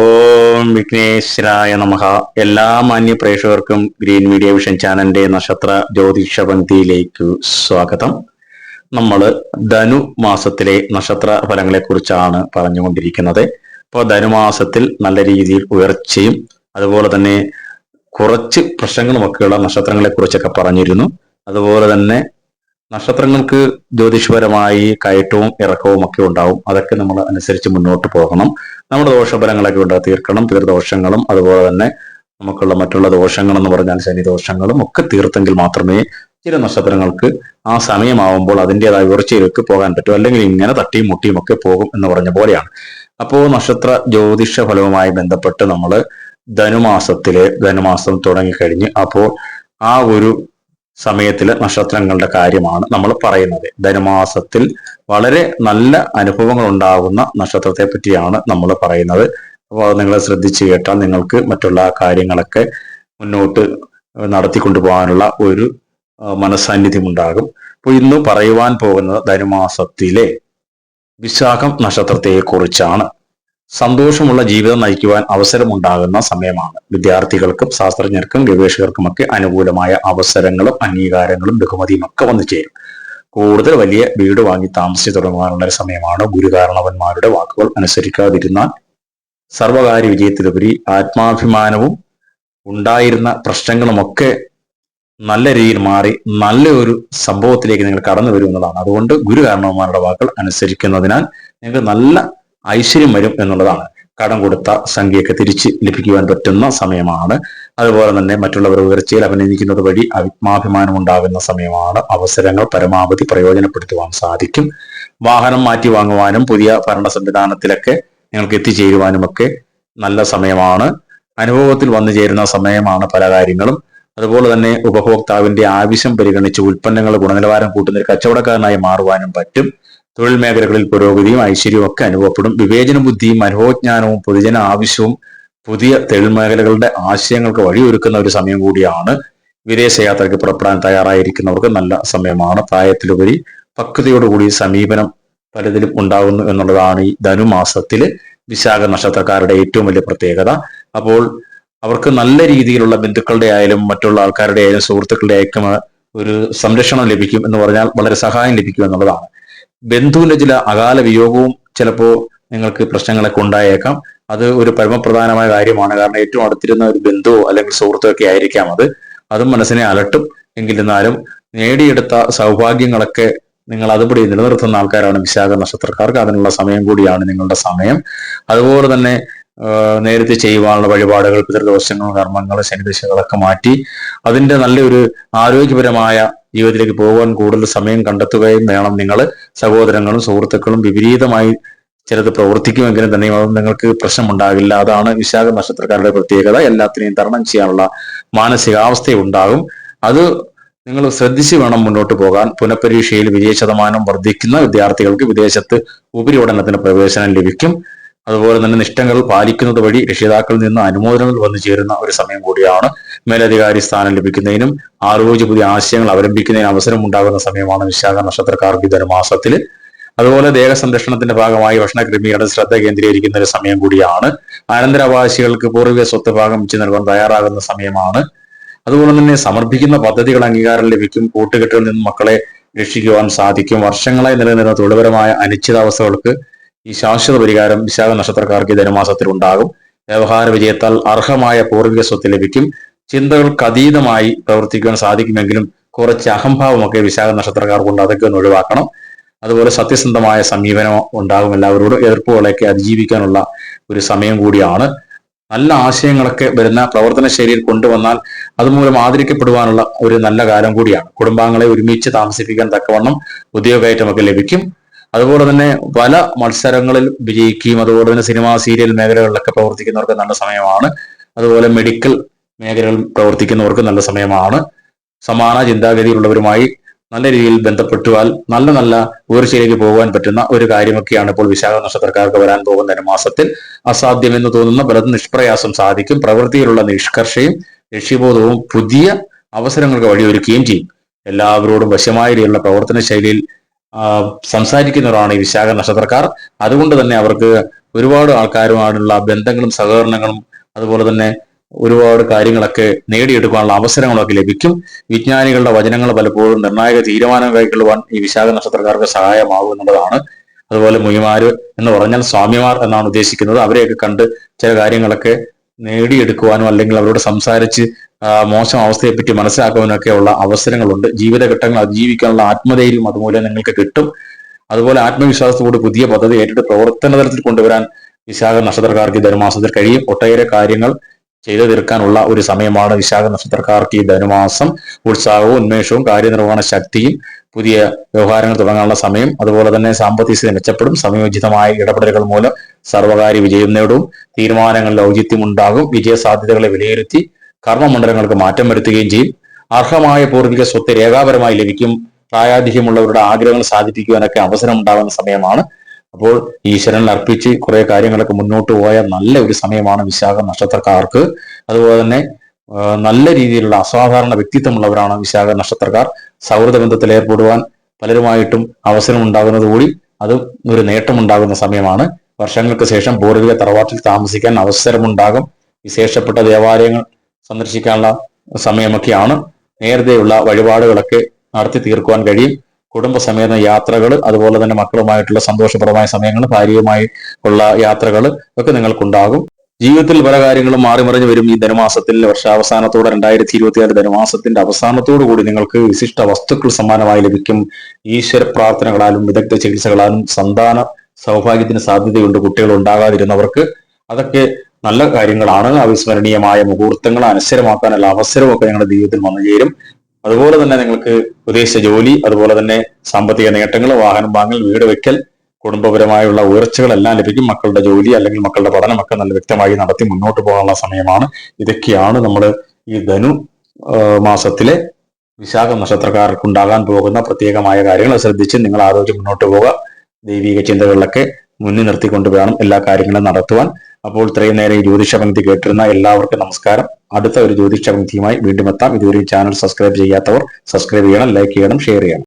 ഓം വിഘ്നേശ്വരായ നമഃ. എല്ലാ മാന്യ പ്രേക്ഷകർക്കും ഗ്രീൻ മീഡിയ വിഷൻ ചാനലിന്റെ നക്ഷത്ര ജ്യോതിഷ പങ്ക്തിയിലേക്ക് സ്വാഗതം. നമ്മൾ ധനു മാസത്തിലെ നക്ഷത്ര ഫലങ്ങളെ കുറിച്ചാണ് പറഞ്ഞുകൊണ്ടിരിക്കുന്നത് ഇപ്പോൾ ധനുമാസത്തിൽ നല്ല രീതിയിൽ ഉയർച്ചയും അതുപോലെ തന്നെ കുറച്ച് പ്രശ്നങ്ങളുമൊക്കെയുള്ള നക്ഷത്രങ്ങളെ കുറിച്ചൊക്കെ പറഞ്ഞിരുന്നു. അതുപോലെ തന്നെ നക്ഷത്രങ്ങൾക്ക് ജ്യോതിഷപരമായി കയറ്റവും ഇറക്കവും ഒക്കെ ഉണ്ടാവും. അതൊക്കെ നമ്മൾ അനുസരിച്ച് മുന്നോട്ട് പോകണം. നമ്മുടെ ദോഷഫലങ്ങളൊക്കെ ഉണ്ട് തീർക്കണം. തീർദോഷങ്ങളും അതുപോലെ തന്നെ നമുക്കുള്ള മറ്റുള്ള ദോഷങ്ങൾ എന്ന് പറഞ്ഞാൽ ശനി ദോഷങ്ങളും ഒക്കെ തീർത്തെങ്കിൽ മാത്രമേ ചില നക്ഷത്രങ്ങൾക്ക് ആ സമയമാവുമ്പോൾ അതിന്റെതായ ഉയർച്ചയിലേക്ക് പോകാൻ പറ്റും. അല്ലെങ്കിൽ ഇങ്ങനെ തട്ടിയും മുട്ടിയും ഒക്കെ പോകും എന്ന് പറഞ്ഞ പോലെയാണ്. അപ്പോൾ നക്ഷത്ര ജ്യോതിഷ ഫലവുമായി ബന്ധപ്പെട്ട് നമ്മൾ ധനുമാസത്തിലെ ധനുമാസം തുടങ്ങിക്കഴിഞ്ഞ് അപ്പോൾ ആ ഒരു സമയത്തിലെ നക്ഷത്രങ്ങളുടെ കാര്യമാണ് നമ്മൾ പറയുന്നത്. ധനുമാസത്തിൽ വളരെ നല്ല അനുഭവങ്ങൾ ഉണ്ടാകുന്ന നക്ഷത്രത്തെ പറ്റിയാണ് നമ്മൾ പറയുന്നത്. അപ്പോൾ അത് നിങ്ങൾ ശ്രദ്ധിച്ചു കേട്ടാൽ നിങ്ങൾക്ക് മറ്റുള്ള കാര്യങ്ങളൊക്കെ മുന്നോട്ട് നടത്തിക്കൊണ്ടു പോകാനുള്ള ഒരു മനസാന്നിധ്യം ഉണ്ടാകും അപ്പോൾ ഇന്ന് പറയുവാൻ പോകുന്നത് ധനുമാസത്തിലെ വിശാഖം നക്ഷത്രത്തെ കുറിച്ചാണ് സന്തോഷമുള്ള ജീവിതം നയിക്കുവാൻ അവസരമുണ്ടാകുന്ന സമയമാണ്. വിദ്യാർത്ഥികൾക്കും ശാസ്ത്രജ്ഞർക്കും ഗവേഷകർക്കുമൊക്കെ അനുകൂലമായ അവസരങ്ങളും അംഗീകാരങ്ങളും ബഹുമതിയും ഒക്കെ വന്നു ചേരും. കൂടുതൽ വലിയ വീട് വാങ്ങി താമസിച്ചു തുടങ്ങുവാനുള്ള ഒരു സമയമാണ് ഗുരുകാരണവന്മാരുടെ വാക്കുകൾ അനുസരിക്കാതിരുന്നാൽ സർവകാര്യ വിജയത്തിലുപരി ആത്മാഭിമാനവും ഉണ്ടായിരുന്ന പ്രശ്നങ്ങളുമൊക്കെ നല്ല രീതിയിൽ മാറി നല്ല ഒരു സംഭവത്തിലേക്ക് നിങ്ങൾ കടന്നു വരുന്നതാണ് അതുകൊണ്ട് ഗുരുകാരണവന്മാരുടെ വാക്കുകൾ അനുസരിക്കുന്നതിനാൽ നിങ്ങൾക്ക് നല്ല ഐശ്വര്യം വരും എന്നുള്ളതാണ്. കടം കൊടുത്ത സംഖ്യയൊക്കെ തിരിച്ച് ലഭിക്കുവാൻ പറ്റുന്ന സമയമാണ്. അതുപോലെ തന്നെ മറ്റുള്ളവർ ഉയർച്ചയിൽ അഭിനയിക്കുന്നത് വഴി ആത്മാഭിമാനം ഉണ്ടാകുന്ന സമയമാണ്. അവസരങ്ങൾ പരമാവധി പ്രയോജനപ്പെടുത്തുവാൻ സാധിക്കും. വാഹനം മാറ്റി വാങ്ങുവാനും പുതിയ ഭരണ സംവിധാനത്തിലൊക്കെ നിങ്ങൾക്ക് എത്തിച്ചേരുവാനുമൊക്കെ നല്ല സമയമാണ്. അനുഭവത്തിൽ വന്നു ചേരുന്ന സമയമാണ് പല കാര്യങ്ങളും. അതുപോലെ തന്നെ ഉപഭോക്താവിന്റെ ആവശ്യം പരിഗണിച്ച് ഉൽപ്പന്നങ്ങൾ ഗുണനിലവാരം കൂട്ടുന്ന ഒരു കച്ചവടക്കാരനായി മാറുവാനും പറ്റും. തൊഴിൽ മേഖലകളിൽ പുരോഗതിയും ഐശ്വര്യവും ഒക്കെ അനുഭവപ്പെടും. വിവേചന ബുദ്ധിയും മനോജ്ഞാനവും പൊതുജന ആവശ്യവും പുതിയ തൊഴിൽ മേഖലകളുടെ ആശയങ്ങൾക്ക് വഴിയൊരുക്കുന്ന ഒരു സമയം കൂടിയാണ്. വിദേശയാത്രയ്ക്ക് പുറപ്പെടാൻ തയ്യാറായിരിക്കുന്നവർക്ക് നല്ല സമയമാണ്. പ്രായത്തിലുപരി പക്വതയോടുകൂടി സമീപനം പലതിലും ഉണ്ടാകുന്നു എന്നുള്ളതാണ് ഈ ധനുമാസത്തിൽ വിശാഖ നക്ഷത്രക്കാരുടെ ഏറ്റവും വലിയ പ്രത്യേകത. അപ്പോൾ അവർക്ക് നല്ല രീതിയിലുള്ള ബന്ധുക്കളുടെ ആയാലും മറ്റുള്ള ആൾക്കാരുടെ ആയാലും സുഹൃത്തുക്കളുടെ ഒരു സംരക്ഷണം ലഭിക്കും എന്ന് പറഞ്ഞാൽ വളരെ സഹായം ലഭിക്കും എന്നുള്ളതാണ്. ബന്ധുവിന്റെ ചില അകാല വിയോഗവും ചിലപ്പോൾ നിങ്ങൾക്ക് പ്രശ്നങ്ങളൊക്കെ ഉണ്ടായേക്കാം. അത് ഒരു പരമപ്രധാനമായ കാര്യമാണ്. കാരണം ഏറ്റവും അടുത്തിരുന്ന ഒരു ബന്ധുവോ അല്ലെങ്കിൽ സുഹൃത്തോ ഒക്കെ ആയിരിക്കാം അത്. അതും മനസ്സിനെ അലട്ടും. എങ്കിലിരുന്നാലും നേടിയെടുത്ത സൗഭാഗ്യങ്ങളൊക്കെ നിങ്ങൾ അതുപടി നിലനിർത്തുന്ന ആൾക്കാരാണ് വിശാഖ നക്ഷത്രക്കാർക്ക്. അതിനുള്ള സമയം കൂടിയാണ് നിങ്ങളുടെ സമയം. അതുപോലെ തന്നെ നേരത്തെ ചെയ്യുവാനുള്ള വഴിപാടുകൾ പിതൃദോഷങ്ങൾ കർമ്മങ്ങൾ ശനിദശകളൊക്കെ മാറ്റി അതിന്റെ നല്ലൊരു ആരോഗ്യപരമായ ജീവിതത്തിലേക്ക് പോകാൻ കൂടുതൽ സമയം കണ്ടെത്തുകയും വേണം നിങ്ങൾ സഹോദരങ്ങളും സുഹൃത്തുക്കളും വിപരീതമായി ചിലത് പ്രവർത്തിക്കുമെങ്കിലും തന്നെ നിങ്ങൾക്ക് പ്രശ്നമുണ്ടാകില്ല. അതാണ് വിശാഖ നക്ഷത്രക്കാരുടെ പ്രത്യേകത. എല്ലാത്തിനെയും തരണം ചെയ്യാനുള്ള മാനസികാവസ്ഥ ഉണ്ടാകും. അത് നിങ്ങൾ ശ്രദ്ധിച്ച് വേണം മുന്നോട്ട് പോകാൻ. പുനഃപരീക്ഷയിൽ വിജയ ശതമാനം വർദ്ധിക്കുന്ന വിദ്യാർത്ഥികൾക്ക് വിദേശത്ത് ഉപരിപഠനത്തിന് പ്രവേശനം ലഭിക്കും. അതുപോലെ തന്നെ നിഷ്ഠങ്ങൾ പാലിക്കുന്നത് വഴി രക്ഷിതാക്കളിൽ നിന്ന് അനുമോദനങ്ങൾ വന്നു ചേരുന്ന ഒരു സമയം കൂടിയാണ് മേലധികാരി സ്ഥാനം ലഭിക്കുന്നതിനും ആലോചിച്ച് പുതിയ ആശയങ്ങൾ അവലംബിക്കുന്നതിന് അവസരം ഉണ്ടാകുന്ന സമയമാണ് വിശാഖ നക്ഷത്രക്കാർക്ക് മാസത്തിൽ അതുപോലെ ദേഹ സംരക്ഷണത്തിന്റെ ഭാഗമായി ഭക്ഷണ ക്രമീകരണ ശ്രദ്ധ കേന്ദ്രീകരിക്കുന്ന ഒരു സമയം കൂടിയാണ്. അനന്തരാവകാശികൾക്ക് പൂർവിക സ്വത്ത് ഭാഗം വെച്ച് നൽകാൻ തയ്യാറാകുന്ന സമയമാണ്. അതുപോലെ തന്നെ സമർപ്പിക്കുന്ന പദ്ധതികൾ അംഗീകാരം ലഭിക്കും കൂട്ടുകെട്ടുകളിൽ നിന്ന് മക്കളെ രക്ഷിക്കുവാൻ സാധിക്കും. വർഷങ്ങളായി നിലനിന്ന തൊഴിൽപരമായ അനിശ്ചിതാവസ്ഥകൾക്ക് ഈ ശാശ്വത പരിഹാരം വിശാഖ നക്ഷത്രക്കാർക്ക് ധനുമാസത്തിൽ ഉണ്ടാകും. വ്യവഹാര വിജയത്താൽ അർഹമായ പൂർവിക സ്വത്ത് ലഭിക്കും. ചിന്തകൾക്ക് അതീതമായി പ്രവർത്തിക്കുവാൻ സാധിക്കുമെങ്കിലും കുറച്ച് അഹംഭാവമൊക്കെ വിശാഖ നക്ഷത്രക്കാർക്കുണ്ട് അതൊക്കെ ഒന്ന് ഒഴിവാക്കണം. അതുപോലെ സത്യസന്ധമായ സമീപനം ഉണ്ടാകും. എല്ലാവരോടും എതിർപ്പുകളൊക്കെ അതിജീവിക്കാനുള്ള ഒരു സമയം കൂടിയാണ്. നല്ല ആശയങ്ങളൊക്കെ വരുന്ന പ്രവർത്തന ശൈലിയിൽ കൊണ്ടുവന്നാൽ അതുമൂലം ആദരിക്കപ്പെടുവാനുള്ള ഒരു നല്ല കാലം കൂടിയാണ്. കുടുംബാംഗങ്ങളെ ഒരുമിച്ച് താമസിപ്പിക്കാൻ തക്കവണ്ണം ഉദ്യോഗകയറ്റമൊക്കെ ലഭിക്കും. അതുപോലെ തന്നെ പല മത്സരങ്ങളിൽ വിജയിക്കുകയും അതുപോലെ തന്നെ സിനിമാ സീരിയൽ മേഖലകളിലൊക്കെ പ്രവർത്തിക്കുന്നവർക്ക് നല്ല സമയമാണ്. അതുപോലെ മെഡിക്കൽ മേഖലകളിൽ പ്രവർത്തിക്കുന്നവർക്ക് നല്ല സമയമാണ്. സമാന ചിന്താഗതിയിലുള്ളവരുമായി നല്ല രീതിയിൽ ബന്ധപ്പെട്ടുവാൽ നല്ല നല്ല ഉയർച്ചയിലേക്ക് പോകാൻ പറ്റുന്ന ഒരു കാര്യമൊക്കെയാണ് ഇപ്പോൾ വിശാഖ നക്ഷത്രക്കാർക്ക് വരാൻ പോകുന്ന ഒരു മാസത്തിൽ അസാധ്യമെന്ന് തോന്നുന്ന പലതും നിഷ്പ്രയാസം സാധിക്കും. പ്രവൃത്തിയിലുള്ള നിഷ്കർഷയും ലക്ഷ്യബോധവും പുതിയ അവസരങ്ങൾക്ക് വഴിയൊരുക്കുകയും ചെയ്യും. എല്ലാവരോടും വശമായ രീതിയിലുള്ള പ്രവർത്തന ശൈലിയിൽ സംസാരിക്കുന്നവരാണ് ഈ വിശാഖ നക്ഷത്രക്കാർ. അതുകൊണ്ട് തന്നെ അവർക്ക് ഒരുപാട് ആൾക്കാരുമായുള്ള ബന്ധങ്ങളും സഹകരണങ്ങളും അതുപോലെ തന്നെ ഒരുപാട് കാര്യങ്ങളൊക്കെ നേടിയെടുക്കാനുള്ള അവസരങ്ങളൊക്കെ ലഭിക്കും. വിജ്ഞാനികളുടെ വചനങ്ങൾ പലപ്പോഴും നിർണായക തീരുമാനം കൈക്കൊള്ളുവാൻ ഈ വിശാഖ നക്ഷത്രക്കാർക്ക് സഹായമാകും എന്നുള്ളതാണ്. അതുപോലെ മുയിമാര് എന്ന് പറഞ്ഞാൽ സ്വാമിമാർ എന്നാണ് ഉദ്ദേശിക്കുന്നത്. അവരെയൊക്കെ കണ്ട് ചില കാര്യങ്ങളൊക്കെ നേടിയെടുക്കുവാനും അല്ലെങ്കിൽ അവരോട് സംസാരിച്ച് മോശം അവസ്ഥയെപ്പറ്റി മനസ്സിലാക്കുവാനൊക്കെയുള്ള അവസരങ്ങളുണ്ട്. ജീവിതഘട്ടങ്ങൾ അതിജീവിക്കാനുള്ള ആത്മധൈര്യം അതുപോലെ നിങ്ങൾക്ക് കിട്ടും. അതുപോലെ ആത്മവിശ്വാസത്തോട് പുതിയ പദ്ധതി ഏറ്റെടുത്ത് പ്രവർത്തന തലത്തിൽ കൊണ്ടുവരാൻ വിശാഖ നക്ഷത്രക്കാർക്ക് ധനുമാസത്തിൽ കഴിയും. ഒട്ടേറെ കാര്യങ്ങൾ ചെയ്തു തീർക്കാനുള്ള ഒരു സമയമാണ് വിശാഖ നക്ഷത്രക്കാർക്ക് ഈ ധനുമാസം. ഉത്സാഹവും ഉന്മേഷവും കാര്യനിർവഹണ ശക്തിയും പുതിയ വ്യവഹാരങ്ങൾ തുടങ്ങാനുള്ള സമയം അതുപോലെ തന്നെ സാമ്പത്തിക സ്ഥിതി മെച്ചപ്പെടും സമയോചിതമായ ഇടപെടലുകൾ മൂലം സർവകാര്യ വിജയം നേടും തീരുമാനങ്ങളിൽ ഔചിത്യം ഉണ്ടാകും വിജയ സാധ്യതകളെ വിലയിരുത്തി കർമ്മമണ്ഡലങ്ങൾക്ക് മാറ്റം വരുത്തുകയും ചെയ്യും. അർഹമായ പൂർവിക സ്വത്ത് രേഖാപരമായി ലഭിക്കും പ്രായാധിക്യമുള്ളവരുടെ ആഗ്രഹങ്ങൾ സാധിപ്പിക്കുവാനൊക്കെ അവസരം ഉണ്ടാകുന്ന സമയമാണ് അപ്പോൾ ഈശ്വരനിൽ അർപ്പിച്ച് കുറെ കാര്യങ്ങളൊക്കെ മുന്നോട്ട് പോയ നല്ല ഒരു സമയമാണ് വിശാഖ നക്ഷത്രക്കാർക്ക്. അതുപോലെ തന്നെ നല്ല രീതിയിലുള്ള അസാധാരണ വ്യക്തിത്വമുള്ളവരാണ് വിശാഖ നക്ഷത്രക്കാർ. സൗഹൃദ ബന്ധത്തിൽ ഏർപ്പെടുവാൻ പലരുമായിട്ടും അവസരം ഉണ്ടാകുന്നതുകൂടി അത് ഒരു നേട്ടമുണ്ടാകുന്ന സമയമാണ്. വർഷങ്ങൾക്ക് ശേഷം പൂർവിക തറവാട്ടിൽ താമസിക്കാൻ അവസരമുണ്ടാകും. വിശേഷപ്പെട്ട ദേവാലയങ്ങൾ സന്ദർശിക്കാനുള്ള സമയമൊക്കെയാണ്. നേരത്തെയുള്ള വഴിപാടുകളൊക്കെ നടത്തി തീർക്കുവാൻ കഴിയും. കുടുംബസമേത യാത്രകൾ അതുപോലെ തന്നെ മക്കളുമായിട്ടുള്ള സന്തോഷപ്രദമായ സമയങ്ങൾ ഭാര്യയുമായി ഉള്ള യാത്രകൾ ഒക്കെ നിങ്ങൾക്കുണ്ടാകും. ജീവിതത്തിൽ പല കാര്യങ്ങളും മാറിമറിഞ്ഞു വരും ഈ ധനുമാസത്തിൽ. വർഷാവസാനത്തോടെ രണ്ടായിരത്തി ഇരുപത്തിയാറ് ധനുമാസത്തിന്റെ അവസാനത്തോടു കൂടി നിങ്ങൾക്ക് വിശിഷ്ട വസ്തുക്കൾ സമ്മാനമായി ലഭിക്കും. ഈശ്വര പ്രാർത്ഥനകളാലും വിദഗ്ധ ചികിത്സകളാലും സന്താന സൗഭാഗ്യത്തിന് സാധ്യതയുണ്ട് കുട്ടികൾ ഉണ്ടാകാതിരുന്നവർക്ക്. അതൊക്കെ നല്ല കാര്യങ്ങളാണ്. അവിസ്മരണീയമായ മുഹൂർത്തങ്ങൾ അനശ്വരമാക്കാനുള്ള അവസരമൊക്കെ നിങ്ങളുടെ ജീവിതത്തിൽ വന്നു ചേരും അതുപോലെ തന്നെ നിങ്ങൾക്ക് ഉദ്ദേശിച്ച ജോലി അതുപോലെ തന്നെ സാമ്പത്തിക നേട്ടങ്ങൾ വാഹനം വാങ്ങൽ വീട് വെക്കൽ കുടുംബപരമായുള്ള ഉയർച്ചകളെല്ലാം ലഭിക്കും. മക്കളുടെ ജോലി അല്ലെങ്കിൽ മക്കളുടെ പഠനമൊക്കെ നല്ല വ്യക്തമായി നടത്തി മുന്നോട്ട് പോകാനുള്ള സമയമാണ്. ഇതൊക്കെയാണ് നമ്മൾ ഈ ധനു മാസത്തിലെ വിശാഖ നക്ഷത്രക്കാർക്ക് ഉണ്ടാകാൻ പോകുന്ന പ്രത്യേകമായ കാര്യങ്ങൾ. ശ്രദ്ധിച്ച് നിങ്ങൾ ആരോഗ്യം മുന്നോട്ട് പോവുക. ദൈവിക ചിന്തകളിലൊക്കെ മുന്നിൽ നിർത്തിക്കൊണ്ട് വേണം എല്ലാ കാര്യങ്ങളും നടത്തുവാൻ. അപ്പോൾ ഇത്രയും നേരം ഈ ജ്യോതിഷ പങ്ക്തി കേട്ടിരുന്ന എല്ലാവർക്കും നമസ്കാരം. അടുത്ത ഒരു ജ്യോതിഷ പങ്ക്തിയുമായി വീണ്ടും എത്താം. ഇതുവരെ ചാനൽ സബ്സ്ക്രൈബ് ചെയ്യാത്തവർ സബ്സ്ക്രൈബ് ചെയ്യണം ലൈക്ക് ചെയ്യണം ഷെയർ ചെയ്യണം.